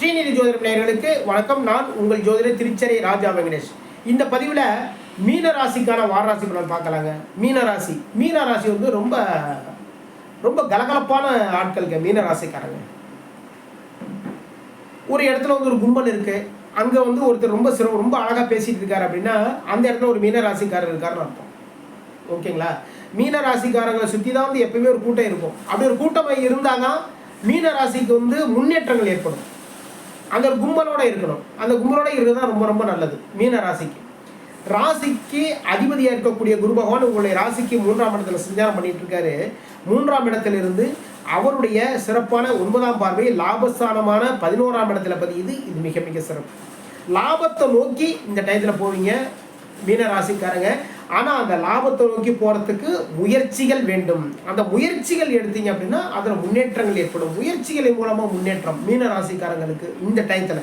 ஸ்ரீநிதி ஜோதிடம் நேயர்களுக்கு வணக்கம். நான் உங்கள் ஜோதிடர் திருச்சரை ராஜா வெங்கடேஷ். இந்த பதிவில் மீன ராசிக்கான வாரராசி பலன் பார்க்கலாங்க. மீன ராசி. மீன ராசி வந்து ரொம்ப ரொம்ப கலகலப்பான ஆட்களுங்க மீன ராசிக்காரங்க. ஒரு இடத்துல வந்து ஒரு கும்பல் இருக்கு. அங்கே வந்து ஒருத்தர் ரொம்ப சிறப்பு ரொம்ப அழகாக பேசிட்டு இருக்காரு அப்படின்னா அந்த இடத்துல ஒரு மீன ராசிக்காரர் இருக்காருன்னு அர்த்தம். ஓகேங்களா? மீன ராசிக்காரங்களை சுற்றி தான் வந்து எப்பயுமே ஒரு கூட்டம் இருக்கும். அப்படி ஒரு கூட்டம் இருந்தால் தான் மீன ராசிக்கு வந்து முன்னேற்றங்கள் ஏற்படும். அந்த கும்பலோட இருக்கணும். அந்த கும்பலோட இருக்கிறது தான் ரொம்ப ரொம்ப நல்லது. மீன ராசிக்கு. ராசிக்கு அதிபதியாக இருக்கக்கூடிய குரு பகவான் உங்களுடைய ராசிக்கு மூன்றாம் இடத்துல சஞ்சாரம் பண்ணிட்டு இருக்காரு மூன்றாம் இடத்திலிருந்து அவருடைய சிறப்பான ஒன்பதாம் பார்வை லாபஸ்தானமான பதினோராம் இடத்துல பதியுது. இது மிக மிக சிறப்பு. லாபத்தை நோக்கி இந்த டயத்தில் போவீங்க. மீன ராசிக்காரங்க. ஆனால் அந்த லாபத்தை நோக்கி போகிறதுக்கு முயற்சிகள் வேண்டும். அந்த முயற்சிகள் எடுத்தீங்க அப்படின்னா அதில் முன்னேற்றங்கள் ஏற்படும். முயற்சிகளின் மூலமாக முன்னேற்றம் மீன ராசிக்காரங்களுக்கு இந்த டயத்தில்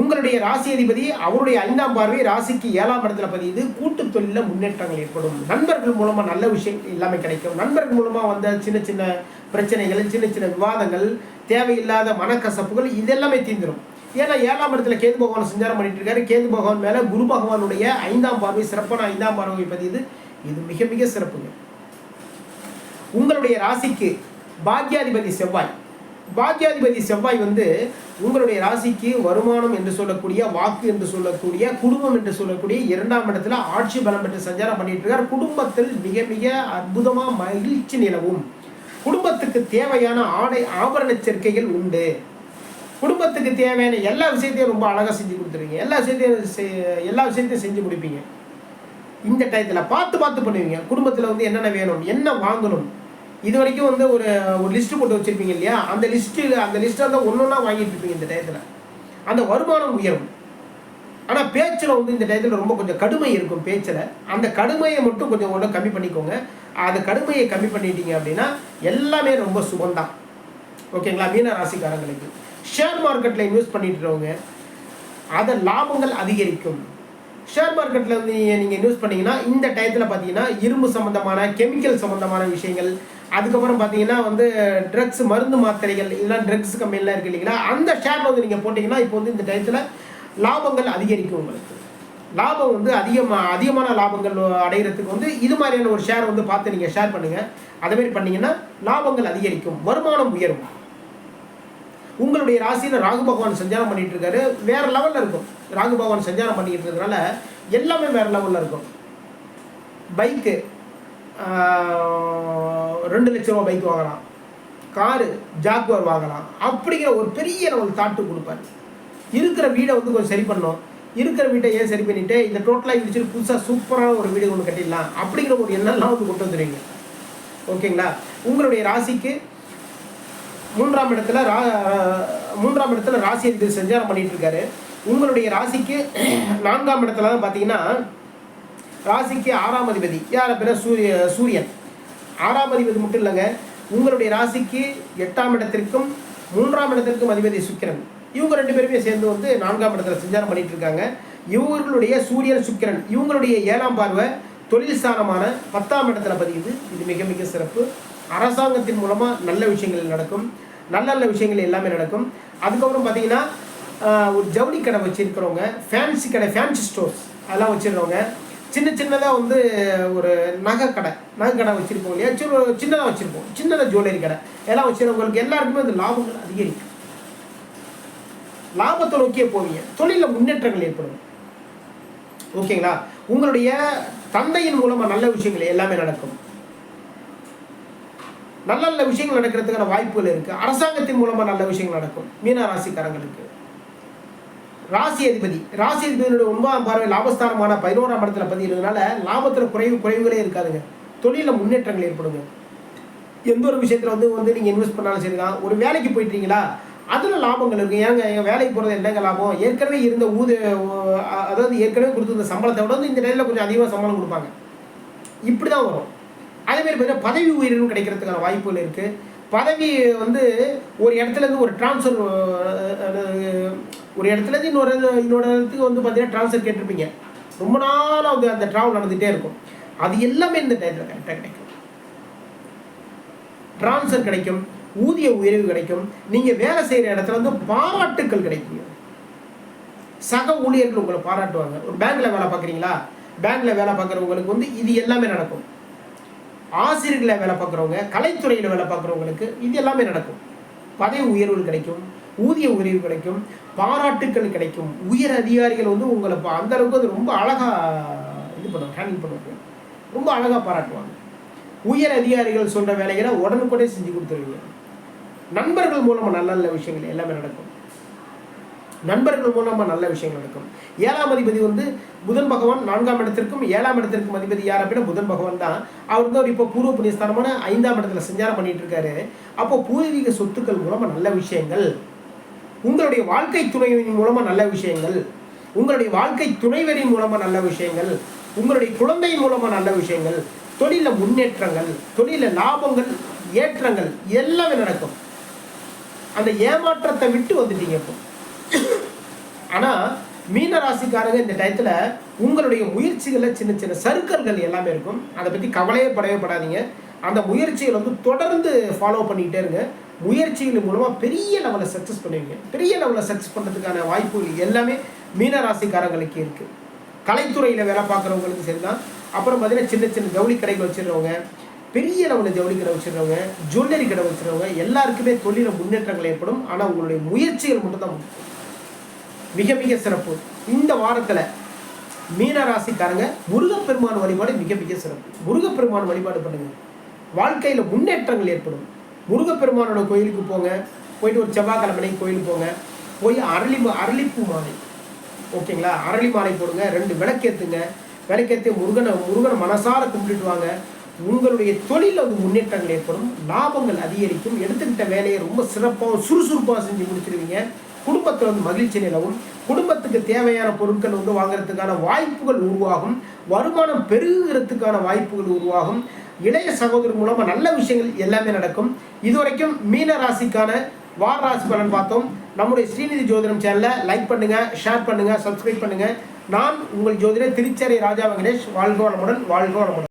உங்களுடைய ராசி அதிபதி அவருடைய ஐந்தாம் பார்வை ராசிக்கு ஏழாம் இடத்துல பதியுது. கூட்டு தொழிலில் முன்னேற்றங்கள் ஏற்படும். நண்பர்கள் மூலமாக நல்ல விஷயங்கள் எல்லாமே கிடைக்கும். நண்பர்கள் மூலமாக வந்த சின்ன சின்ன பிரச்சனைகள் சின்ன சின்ன விவாதங்கள் தேவையில்லாத மனக்கசப்புகள் இதெல்லாமே தீந்துடும் ஏன்னா ஏழாம் இடத்துல கேது பகவான் சஞ்சாரம் பண்ணிட்டு இருக்காரு. கேது பகவான் மேலே குரு பகவானுடைய ஐந்தாம் பார்வை சிறப்பான ஐந்தாம் பார்வை பதியுது. இது மிக மிக சிறப்புங்க. உங்களுடைய ராசிக்கு பாக்யாதிபதி செவ்வாய். பாக்யாதிபதி செவ்வாய் வந்து உங்களுடைய ராசிக்கு வருமானம் என்று சொல்லக்கூடிய வாக்கு என்று சொல்லக்கூடிய குடும்பம் என்று சொல்லக்கூடிய இரண்டாம் இடத்துல ஆட்சி பலம் பெற்று சஞ்சாரம் பண்ணிட்டு இருக்கார். குடும்பத்தில் மிக மிக அற்புதமாக மகிழ்ச்சி நிலவும். குடும்பத்துக்கு தேவையான ஆடை ஆபரண சேர்க்கைகள் உண்டு. குடும்பத்துக்கு தேவையான எல்லா விஷயத்தையும் ரொம்ப அழகாக செஞ்சு கொடுத்துருவீங்க எல்லா விஷயத்தையும் எல்லா விஷயத்தையும் செஞ்சு முடிப்பீங்க. இந்த டயத்தில் பார்த்து பார்த்து பண்ணுவீங்க. குடும்பத்தில் வந்து என்னென்ன வேணும் என்ன வாங்கணும்? இது வரைக்கும் வந்து ஒரு ஒரு லிஸ்ட்டு போட்டு வச்சுருப்பீங்க இல்லையா? அந்த லிஸ்ட்டு அந்த லிஸ்ட்டை வந்து ஒன்று ஒன்றா வாங்கிட்டு இருப்பீங்க இந்த டயத்தில். அந்த வருமானம் உயரும். ஆனால் பேச்சில் வந்து இந்த டயத்தில் ரொம்ப கொஞ்சம் கடுமை இருக்கும் பேச்சில். அந்த கடுமையை மட்டும் கொஞ்சம் ஒன்று கம்மி பண்ணிக்கோங்க. அந்த கடுமையை கம்மி பண்ணிட்டீங்க அப்படின்னா எல்லாமே ரொம்ப சுகம்தான். ஓகேங்களா? மீன ராசிக்காரங்களுக்கு. ஷேர் மார்க்கெட்டில் இன்வெஸ்ட் பண்ணிட்டுருவங்க அதை லாபங்கள் அதிகரிக்கும். ஷேர் மார்க்கெட்டில் வந்து நீங்கள் இன்வெஸ்ட் பண்ணிங்கன்னா இந்த டயத்தில் பார்த்தீங்கன்னா இரும்பு சம்மந்தமான கெமிக்கல் சம்மந்தமான விஷயங்கள் அதுக்கப்புறம் பார்த்தீங்கன்னா வந்து ட்ரக்ஸ் மருந்து மாத்திரைகள் இதெல்லாம் ட்ரக்ஸ் கம்பெனிலாம் இருக்கு இல்லைங்களா அந்த ஷேரில் வந்து நீங்கள் போட்டிங்கன்னா இப்போ வந்து இந்த டயத்தில் லாபங்கள் அதிகரிக்கும் உங்களுக்கு. லாபம் வந்து அதிகமாக அதிகமான லாபங்கள் அடைகிறதுக்கு வந்து இது மாதிரியான ஒரு ஷேர் வந்து பார்த்து நீங்கள் ஷேர் பண்ணுங்கள் அதேமாரி பண்ணீங்கன்னா லாபங்கள் அதிகரிக்கும். வருமானம் உயரும். உங்களுடைய ராசியில் ராகு பகவான் சஞ்சாரம் பண்ணிட்டு இருக்காரு. வேற லெவலில் இருக்கும். ராகு பகவான் சஞ்சாரம் பண்ணிக்கிட்டு இருக்கிறதுனால எல்லாமே வேற லெவலில் இருக்கும். பைக்கு ரெண்டு லட்ச ரூபா பைக் வாங்கலாம். காரு ஜாக்குவார் வாங்கலாம். அப்படிங்கிற ஒரு பெரிய லெவல் தாட்டு கொடுப்பாரு. இருக்கிற வீடை வந்து கொஞ்சம் சரி பண்ணணும். இருக்கிற வீட்டை ஏன் சரி பண்ணிவிட்டு இந்த டோட்டலாக இடிச்சுட்டு புதுசாக சூப்பரான ஒரு வீடு ஒன்று கட்டிடலாம் அப்படிங்கிற ஒரு எண்ணெல்லாம் வந்து கொண்டு வந்துடுவீங்க. ஓகேங்களா உங்களுடைய ராசிக்கு மூன்றாம் இடத்துல ரா மூன்றாம் இடத்துல ராசி அதிபதி சஞ்சாரம் பண்ணிட்டு இருக்காரு உங்களுடைய ராசிக்கு நான்காம் இடத்துல தான் பார்த்தீங்கன்னா ராசிக்கு ஆறாம் அதிபதி. யார் பேர் சூரிய சூரியன். ஆறாம் அதிபதி மட்டும் இல்லைங்க உங்களுடைய ராசிக்கு எட்டாம் இடத்திற்கும் மூன்றாம் இடத்திற்கும் அதிபதி சுக்கிரன். இவங்க ரெண்டு பேருமே சேர்ந்து வந்து நான்காம் இடத்துல சஞ்சாரம் பண்ணிட்டு இருக்காங்க இவர்களுடைய சூரியன் சுக்கிரன் இவங்களுடைய ஏழாம் பார்வை தொழில் ஸ்தானமான பத்தாம் இடத்துல பதியுது. இது மிக மிக சிறப்பு. அரசாங்கத்தின் மூலமாக நல்ல விஷயங்கள் நடக்கும். நல்ல நல்ல விஷயங்கள் எல்லாமே நடக்கும். அதுக்கப்புறம் பார்த்தீங்கன்னா ஒரு ஜவுளி கடை வச்சுருக்கிறவங்க ஃபேன்சி கடை ஃபேன்சி ஸ்டோர்ஸ் அதெல்லாம் வச்சுருக்கவங்க சின்ன சின்னதாக வந்து ஒரு நகை கடை நகை கடை வச்சுருப்போம் இல்லையா? சின்ன சின்னதாக வச்சுருப்போம். சின்னதாக ஜுவல்லரி கடை. எல்லாம் வச்சுருக்கவங்களுக்கு எல்லாருக்குமே அந்த லாபங்கள் அதிகரிக்கும். லாபத்தை நோக்கியே போவீங்க. தொழிலில் முன்னேற்றங்கள் ஏற்படும். ஓகேங்களா? உங்களுடைய தந்தையின் மூலமாக நல்ல விஷயங்கள் எல்லாமே நடக்கும். நல்ல நல்ல விஷயங்கள் நடக்கிறதுக்கான வாய்ப்புகள் இருக்கு. அரசாங்கத்தின் மூலமா நல்ல விஷயங்கள் நடக்கும். மீன ராசிக்காரங்களுக்கு. ராசி அதிபதி. ராசி அதிபதியோட ஒன்பதாம் பார்வை லாபஸ்தானமான பதினோராம் இடத்துல பதிகிறதுனால லாபத்துல குறைவு குறைவுகளே இருக்காதுங்க. தொழில முன்னேற்றங்கள் ஏற்படுங்க. எந்த ஒரு விஷயத்துல வந்து வந்து நீங்க இன்வெஸ்ட் பண்ணாலும் சரிதான். ஒரு வேலைக்கு போயிட்டீங்களா? அதுல லாபங்கள் இருக்கு. ஏங்க எங்க வேலைக்கு போறது என்னங்க லாபம்? ஏற்கனவே இருந்த ஊது அதாவது ஏற்கனவே கொடுத்திருந்த சம்பளத்தை விட வந்து இந்த நேரில் கொஞ்சம் அதிகமாக சம்பளம் கொடுப்பாங்க. இப்படிதான் வரும். அதே மாதிரி பார்த்தீங்கன்னா பதவி உயர்வு கிடைக்கிறதுக்கான வாய்ப்புகள் இருக்கு. பதவி வந்து ஒரு இடத்துல இருந்து ஒரு டிரான்ஸ்ஃபர் ஒரு இடத்துல இருந்து இன்னொரு இன்னொரு இடத்துக்கு வந்து பார்த்தீங்கன்னா ட்ரான்ஸ்ஃபர் கேட்டிருப்பீங்க. ரொம்ப நாளாக வந்து அந்த ட்ராவல் நடந்துகிட்டே இருக்கும். அது எல்லாமே இந்த டயத்தில் கரெக்டாக கிடைக்கும். ட்ரான்ஸ்ஃபர் கிடைக்கும் ஊதிய உயர்வு கிடைக்கும். நீங்கள் வேலை செய்கிற இடத்துல வந்து பாராட்டுக்கள் கிடைக்கும் சக ஊழியர்கள் உங்களை பாராட்டுவாங்க. ஒரு பேங்க்ல வேலை பார்க்குறீங்களா? பேங்க்ல வேலை பார்க்குறவங்களுக்கு வந்து இது எல்லாமே நடக்கும். ஆசிரியர்களை வேலை பார்க்குறவங்க கலைத்துறையில் வேலை பார்க்குறவங்களுக்கு இது எல்லாமே நடக்கும். பதவி உயர்வுகள் கிடைக்கும் ஊதிய உயர்வு கிடைக்கும் பாராட்டுக்கள் கிடைக்கும். உயர் அதிகாரிகள் வந்து உங்களை அந்த அளவுக்கு அது ரொம்ப அழகாக இது பண்ணுவாங்க ஹேண்டில் பண்ணுவாங்க. ரொம்ப அழகாக பாராட்டுவாங்க. உயர் அதிகாரிகள் சொல்கிற வேலைகளை உடனுக்குடனே செஞ்சு கொடுத்துருவீங்க. நண்பர்கள் மூலமாக நல்ல நல்ல விஷயங்கள் எல்லாமே நடக்கும். நண்பர்கள் மூலமாக நல்ல விஷயங்கள் நடக்கும். ஏழாம் அதிபதி வந்து புதன் பகவான் நான்காம் இடத்திற்கும் ஏழாம் இடத்திற்கும் அதிபதி யார் அப்படின்னா புதன் பகவான் தான். அவர் வந்து அவர் இப்போ பூர்வ புண்ணியஸ்தானமான ஐந்தாம் இடத்துல சஞ்சாரம் பண்ணிட்டு இருக்காரு. அப்போ பூர்வீக சொத்துக்கள் மூலமாக நல்ல விஷயங்கள். உங்களுடைய வாழ்க்கை துணைவின் மூலமாக நல்ல விஷயங்கள். உங்களுடைய வாழ்க்கை துணைவரின் மூலமாக நல்ல விஷயங்கள். உங்களுடைய குழந்தை மூலமாக நல்ல விஷயங்கள். தொழிலில் முன்னேற்றங்கள் தொழிலில் லாபங்கள் ஏற்றங்கள் எல்லாமே நடக்கும். அந்த ஏமாற்றத்தை விட்டு வந்துட்டீங்க இப்போ. ஆனால் மீன ராசிக்காரங்க இந்த டயத்தில் உங்களுடைய முயற்சிகளில் சின்ன சின்ன சருக்கல்கள் எல்லாமே இருக்கும். அதை பற்றி கவலையே படவே படாதீங்க. அந்த முயற்சிகள் வந்து தொடர்ந்து ஃபாலோ பண்ணிக்கிட்டே இருங்க. முயற்சிகள் மூலமாக பெரிய லெவலில் சக்ஸஸ் பண்ணுவீங்க. பெரிய லெவலில் சக்ஸஸ் பண்ணுறதுக்கான வாய்ப்புகள் எல்லாமே மீன ராசிக்காரங்களுக்கு கலைத்துறையில் வேலை பார்க்குறவங்களுக்கு சரி தான் அப்புறம் பார்த்தீங்கன்னா சின்ன சின்ன ஜவுளி கடைகள் வச்சிருக்கவங்க பெரிய லெவலில் ஜவுளி கடை வச்சிருக்கவங்க ஜுவல்லரி கடை வச்சிருக்கவங்க எல்லாருக்குமே தொழில முன்னேற்றங்கள் ஏற்படும். ஆனால் உங்களுடைய முயற்சிகள் மட்டும்தான் தான் மிக மிக சிறப்பு. இந்த வாரத்தில் மீன ராசிக்காரங்க முருகப்பெருமான் வழிபாடு மிக மிக சிறப்பு. முருகப்பெருமான் வழிபாடு பண்ணுங்க. வாழ்க்கையில் முன்னேற்றங்கள் ஏற்படும். முருகப்பெருமானோட கோயிலுக்கு போங்க. போயிட்டு ஒரு செவ்வாய்க்கிழமை கோயிலுக்கு போங்க. போய் அரளி அரளிப்பூ மாலை. ஓகேங்களா? அரளி மாலை போடுங்க. ரெண்டு விளக்கேத்துங்க விளக்கேற்றி முருகனை முருகனை மனசார கும்பிட்டுட்டு வாங்க. உங்களுடைய தொழிலில் வந்து முன்னேற்றங்கள் ஏற்படும் லாபங்கள் அதிகரிக்கும். எடுத்துக்கிட்ட வேலையை ரொம்ப சிறப்பாக சுறுசுறுப்பாக செஞ்சு முடிச்சிருவீங்க. குடும்பத்தில் வந்து மகிழ்ச்சி நிலவும். குடும்பத்துக்கு தேவையான பொருட்கள் வந்து வாங்குறதுக்கான வாய்ப்புகள் உருவாகும். வருமானம் பெருகிறதுக்கான வாய்ப்புகள் உருவாகும். இளைய சகோதரர் மூலமாக நல்ல விஷயங்கள் எல்லாமே நடக்கும். இதுவரைக்கும் மீன ராசிக்கான வார ராசி பலன் பார்த்தோம். நம்முடைய ஸ்ரீநிதி ஜோதிடம் சேனலை லைக் பண்ணுங்கள் ஷேர் பண்ணுங்கள் சப்ஸ்கிரைப் பண்ணுங்கள் நான் உங்கள் ஜோதிடர் திருச்சேரி ராஜா வெங்கடேஷ். வாழ்க வளமுடன் வாழ்க வளமுடன்.